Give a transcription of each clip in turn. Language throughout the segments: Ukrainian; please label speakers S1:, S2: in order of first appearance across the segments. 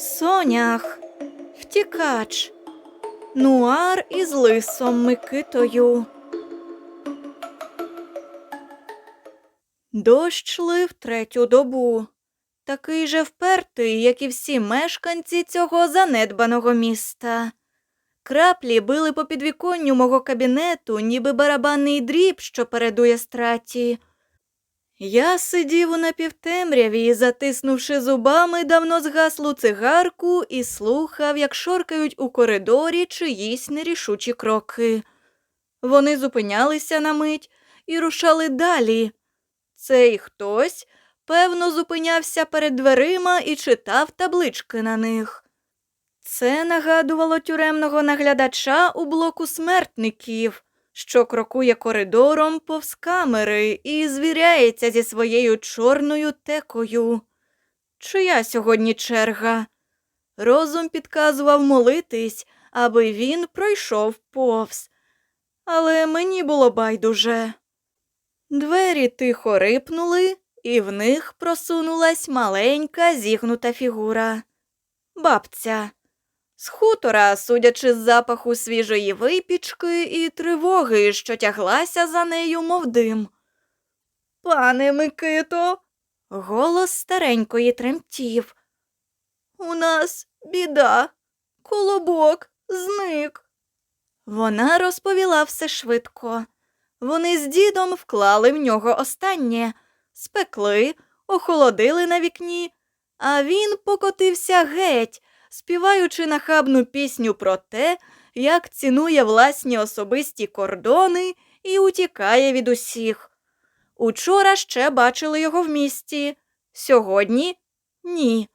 S1: Сонях, втікач, нуар із лисом Микитою. Дощ лив третю добу, такий же впертий, як і всі мешканці цього занедбаного міста. Краплі били по підвіконню мого кабінету, ніби барабанний дріб, що передує страті. Я сидів у напівтемряві, затиснувши зубами давно згаслу цигарку, і слухав, як шоркають у коридорі чиїсь нерішучі кроки. Вони зупинялися на мить і рушали далі. Цей хтось, певно, зупинявся перед дверима і читав таблички на них. Це нагадувало тюремного наглядача у блоку смертників, що крокує коридором повз камери і звіряється зі своєю чорною текою. Чия сьогодні черга? Розум підказував молитись, аби він пройшов повз. Але мені було байдуже. Двері тихо рипнули, і в них просунулась маленька зігнута фігура. Бабця. З хутора, судячи з запаху свіжої випічки і тривоги, що тяглася за нею, мов дим. Пане Микито, голос старенької тремтів. У нас біда, колобок, зник. Вона розповіла все швидко. Вони з дідом вклали в нього останнє, спекли, охолодили на вікні, а він покотився геть, співаючи нахабну пісню про те, як цінує власні особисті кордони і утікає від усіх. Учора ще бачили його в місті, сьогодні ні.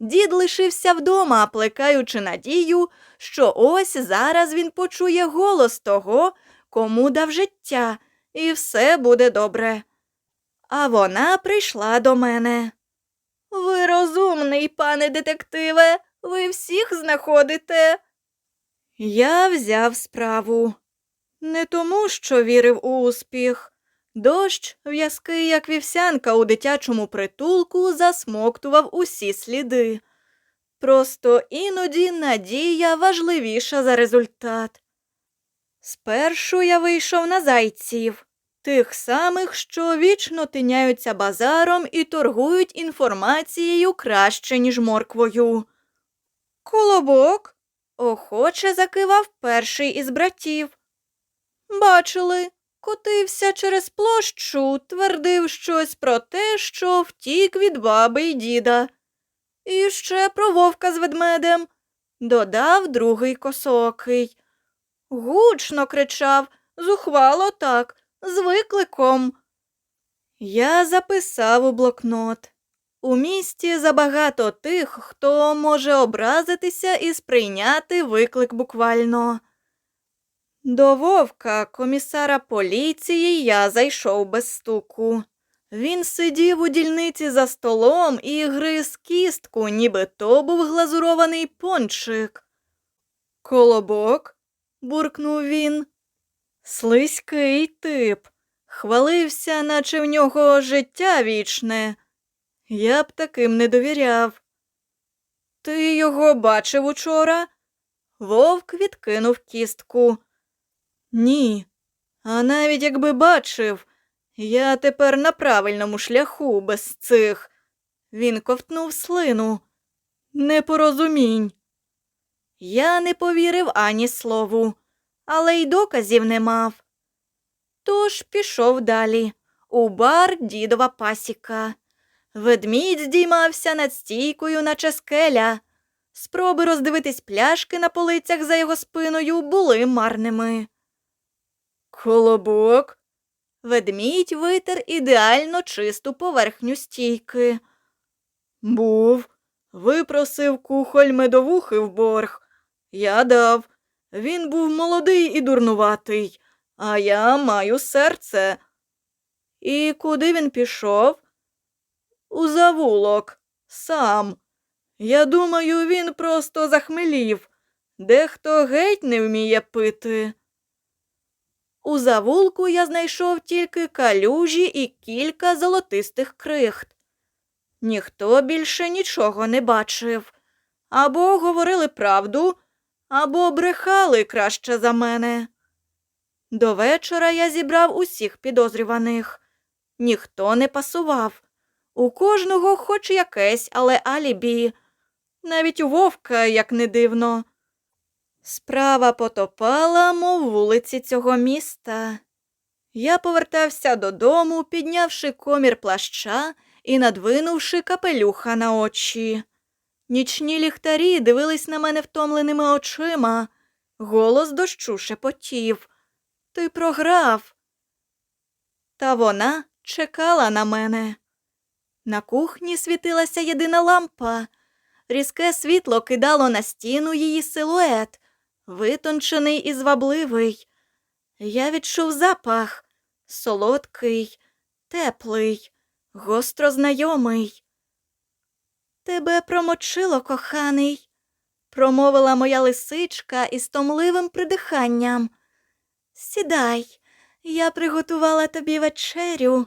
S1: Дід лишився вдома, плекаючи надію, що ось зараз він почує голос того, кому дав життя, і все буде добре. А вона прийшла до мене. Ви розумний, пане детективе, ви всіх знаходите. Я взяв справу. Не тому, що вірив у успіх. Дощ, в'язкий, як вівсянка у дитячому притулку, засмоктував усі сліди. Просто іноді надія важливіша за результат. Спершу я вийшов на зайців, тих самих, що вічно тиняються базаром і торгують інформацією краще, ніж морквою. Колобок охоче закивав перший із братів. Бачили, котився через площу, твердив щось про те, що втік від баби й діда. І ще про вовка з ведмедем, додав другий косокий. Гучно кричав, зухвало так, з викликом. Я записав у блокнот. У місті забагато тих, хто може образитися і сприйняти виклик буквально. До вовка, комісара поліції, я зайшов без стуку. Він сидів у дільниці за столом і гриз кістку, ніби то був глазурований пончик. Колобок, буркнув він. Слизький тип, хвалився, наче в нього життя вічне. Я б таким не довіряв. Ти його бачив учора? Вовк відкинув кістку. Ні. А навіть якби бачив, я тепер на правильному шляху без цих. Він ковтнув слину. Непорозумінь. Я не повірив ані слову, але й доказів не мав. Тож пішов далі. У бар дідова пасіка. Ведмідь здіймався над стійкою, наче скеля. Спроби роздивитись пляшки на полицях за його спиною були марними. Колобок. Ведмідь витер ідеально чисту поверхню стійки. Був, випросив кухоль медовухи в борг. Я дав. Він був молодий і дурнуватий, а я маю серце. І куди він пішов? У завулок, сам. Я думаю, він просто захмелів. Дехто геть не вміє пити. У завулку я знайшов тільки калюжі і кілька золотистих крихт. Ніхто більше нічого не бачив, Або говорили правду, або брехали краще за мене. До вечора я зібрав усіх підозрюваних. Ніхто не пасував. У кожного хоч якесь, але алібі. Навіть у вовка, як не дивно. Справа потопала, мов вулиці цього міста. Я повертався додому, піднявши комір плаща і надвинувши капелюха на очі. Нічні ліхтарі дивились на мене втомленими очима. Голос дощу шепотів. Ти програв. Та вона чекала на мене. На кухні світилася єдина лампа. Різке світло кидало на стіну її силует, витончений і звабливий. Я відчув запах солодкий, теплий, гостро знайомий. Тебе промочило, коханий, промовила моя лисичка із томливим придиханням. Сідай, я приготувала тобі вечерю.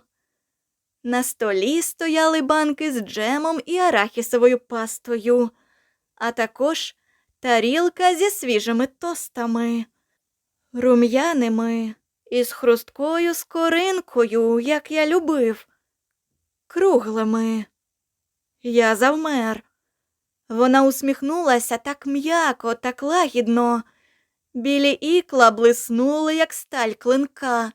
S1: На столі стояли банки з джемом і арахісовою пастою, а також тарілка зі свіжими тостами, рум'яними із хрусткою скоринкою, як я любив, круглими. Я завмер. Вона усміхнулася так м'яко, так лагідно. Білі ікла блиснули, як сталь клинка.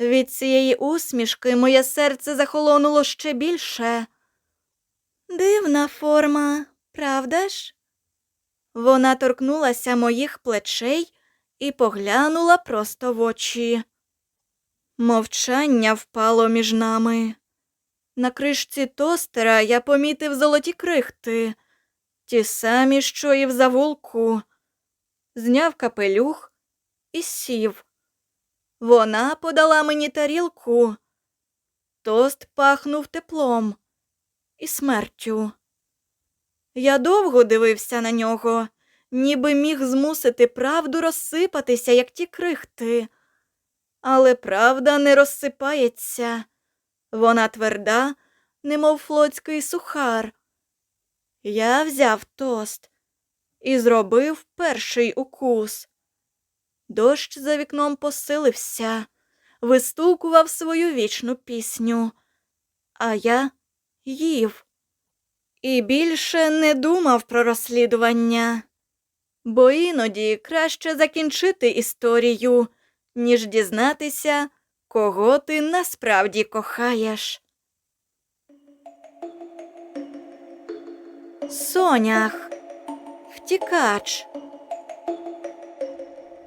S1: Від цієї усмішки моє серце захолонуло ще більше. Дивна форма, правда ж? Вона торкнулася моїх плечей і поглянула просто в очі. Мовчання впало між нами. На кришці тостера я помітив золоті крихти, ті самі, що і в завулку. Зняв капелюх і сів. Вона подала мені тарілку. Тост пахнув теплом і смертю. Я довго дивився на нього, ніби міг змусити правду розсипатися, як ті крихти. Але правда не розсипається. Вона тверда, немов флотський сухар. Я взяв тост і зробив перший укус. Дощ за вікном посилився, вистукував свою вічну пісню, а я їв. І більше не думав про розслідування, бо іноді краще закінчити історію, ніж дізнатися, кого ти насправді кохаєш. Сонях, втікач.